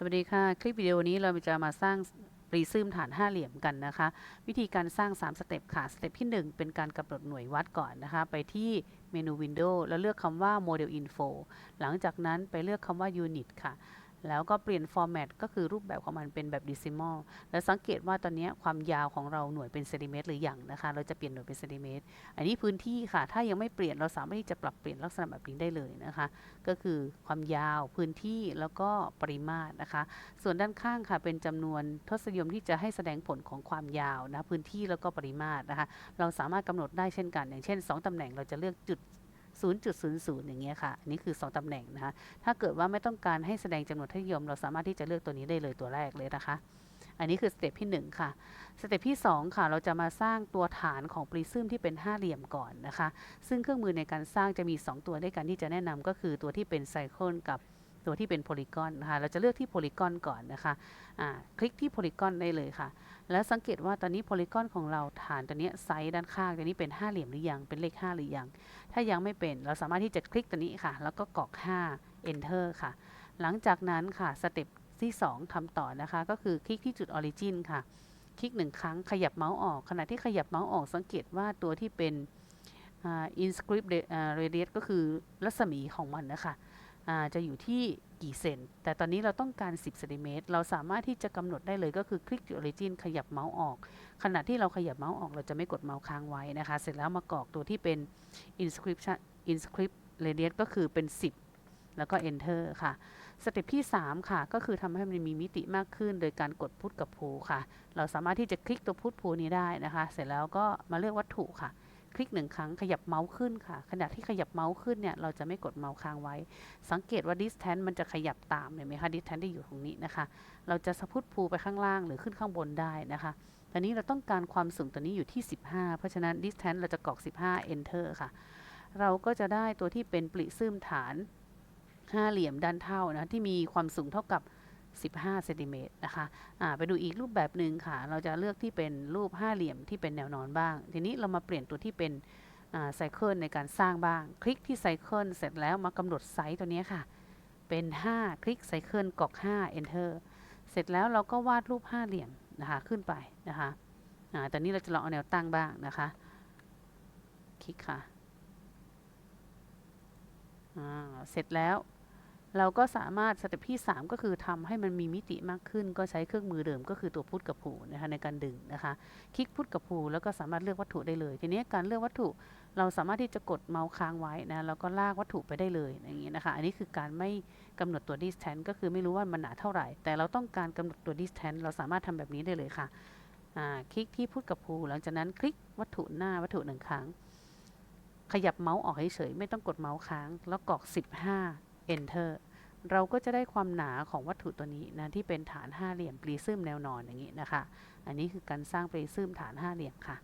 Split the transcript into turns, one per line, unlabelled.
สวัสดีค่ะ คลิปวิดีโอนี้เราจะมาสร้างปรีซึมฐานห้าเหลี่ยมกันนะคะ วิธีการสร้าง 3 สเต็ปค่ะ สเต็ปที่ 1 เป็นการกำหนดหน่วยวัดก่อนนะคะ ไปที่เมนู Window แล้วเลือกคำว่า Model Info หลังจากนั้นไปเลือกคำว่า Unit ค่ะ แล้วก็เปลี่ยน Format ก็คือรูปแบบของมันเป็นแบบ Decimal แล้วสังเกตว่าตอนนี้ความยาวของเราหน่วยเป็นเซนติเมตรหรืออยังนะคะ เราจะเปลี่ยนหน่วยเป็นเซนติเมตร อันนี้พื้นที่ค่ะ ถ้ายังไม่เปลี่ยนเราสามารถที่จะปรับเปลี่ยนลักษณะแบบนี้ได้เลยนะคะ ก็คือความยาวพื้นที่แล้วก็ปริมาตรนะคะ ส่วนด้านข้างค่ะเป็นจำนวนทศนิยมที่จะให้แสดงผลของความยาวนะพื้นที่แล้วก็ปริมาตรนะคะ เราสามารถกำหนดได้เช่นกัน อย่างเช่น 2ตำแหน่งเราจะเลือกจุด 0.00 อย่างเงี้ยค่ะ อันนี้คือ 2ตำแหน่งนะคะถ้าเกิดว่าไม่ต้องการให้แสดงจำนวนทศนิยม เราสามารถที่จะเลือกตัวนี้ได้เลยตัวแรกเลยนะคะ อันนี้คือสเต็ปที่ 1 ค่ะ สเต็ปที่ 2 ค่ะ เราจะมาสร้างตัวฐานของปริซึมที่เป็นห้าเหลี่ยมก่อนนะคะ ซึ่งเครื่องมือในการสร้างจะมี 2 ตัวด้วยกันที่จะแนะนำก็คือตัวที่เป็นไซเคิลกับตัวที่เป็นโพลีกอนนะคะ เราจะเลือกที่โพลีกอนก่อนนะคะอ่าคลิกที่โพลีกอนได้เลยค่ะ แล้วสังเกตว่าตอนนี้โพลีกอนของเราฐานตัวนี้ไซส์ด้านข้างตัวนี้เป็นห้าเหลี่ยมหรือยัง เป็นเลข 5 หรือยัง ถ้ายังไม่เป็นเราสามารถที่จะคลิกตัวนี้ค่ะ แล้วก็กรอก 5 enter ค่ะ หลังจากนั้นค่ะสเต็ปที่ 2ทำต่อนะคะ ก็คือคลิกที่จุด origin ค่ะ คลิกหนึ่งครั้งขยับเมาส์ออก ขณะที่ขยับเมาส์ออกสังเกตว่าตัวที่เป็น inscript radius ก็คือรัศมีของมันนะคะ จะอยู่ที่กี่เซน แต่ตอนนี้เราต้องการ 10เซนติเมตร เราสามารถที่จะกำหนดได้เลยก็คือคลิกที่ origin ขยับเมาส์ออก ขณะที่เราขยับเมาส์ออก เราจะไม่กดเมาส์ค้างไว้นะคะ เสร็จแล้วมากรอกตัวที่เป็น inscription inscript radius ก็คือเป็น 10 แล้วก็ enter ค่ะ สเต็ปที่ 3 ค่ะ ก็คือทำให้มันมีมิติมากขึ้น โดยการกดพุทกับพูค่ะ เราสามารถที่จะคลิกตัวพุทพูนี้ได้นะคะ เสร็จแล้วก็มาเลือกวัตถุค่ะ ลิกหนึ่งครั้งขยับเมาส์ขึ้นค่ะ ขณะที่ขยับเมาส์ขึ้นเนี่ยเราจะไม่กดเมาส์ค้างไว้ สังเกตว่า distance มันจะขยับตามเห็นไหมคะ distance ที่อยู่ตรงนี้นะคะ เราจะสะพุทพูไปข้างล่างหรือขึ้นข้างบนได้นะคะตอนนี้เราต้องการความสูงตัวนี้อยู่ที่ 15 เพราะฉะนั้น distance เราจะกรอก 15 enter ค่ะ เราก็จะได้ตัวที่เป็นปริซึมฐานห้าเหลี่ยมด้านเท่านะที่มีความสูงเท่ากับ 15เซนติเมตรนะคะไปดูอีกรูปแบบหนึ่งค่ะ เราจะเลือกที่เป็นรูปห้าเหลี่ยมที่เป็นแนวนอนบ้าง ทีนี้เรามาเปลี่ยนตัวที่เป็นไซเคิลในการสร้างบ้าง คลิกที่ไซเคิลเสร็จแล้วมากำหนดไซส์ตัวนี้ค่ะ เป็น 5 คลิกไซเคิลกรอก 5 enter เสร็จแล้วเราก็วาดรูปห้าเหลี่ยมนะคะขึ้นไปนะคะตอนนี้เราจะลองเอาแนวตั้งบ้างนะคะ คลิกค่ะเสร็จแล้ว เราก็สามารถสเต็ปที่ 3 ก็คือทำให้มันมีมิติมากขึ้น ก็ใช้เครื่องมือเดิมก็คือตัวพุทธกับผูนะคะในการดึงนะคะ คลิกพุทธกับผูแล้วก็สามารถเลือกวัตถุได้เลย ทีนี้การเลือกวัตถุเราสามารถที่จะกดเมาส์ค้างไว้นะแล้วก็ลากวัตถุไปได้เลยอย่างนี้นะคะ อันนี้คือการไม่กำหนดตัว distance ก็คือไม่รู้ว่ามันหนาเท่าไหร่ แต่เราต้องการกำหนดตัว distance เราสามารถทำแบบนี้ได้เลยค่ะคลิกที่พุทธกับผูหลังจากนั้นคลิกวัตถุหน้าวัตถุหนึ่งครั้งขยับเมาส์ออกเฉยๆไม่ต้องกดเมาส์ค้าง แล้วกรอก 15 enter เราก็จะได้ความหนาของวัตถุตัวนี้นะที่เป็นฐานห้าเหลี่ยมปรีซึมแนวนอนอย่างนี้นะคะ อันนี้คือการสร้างปรีซึมฐานห้าเหลี่ยมค่ะ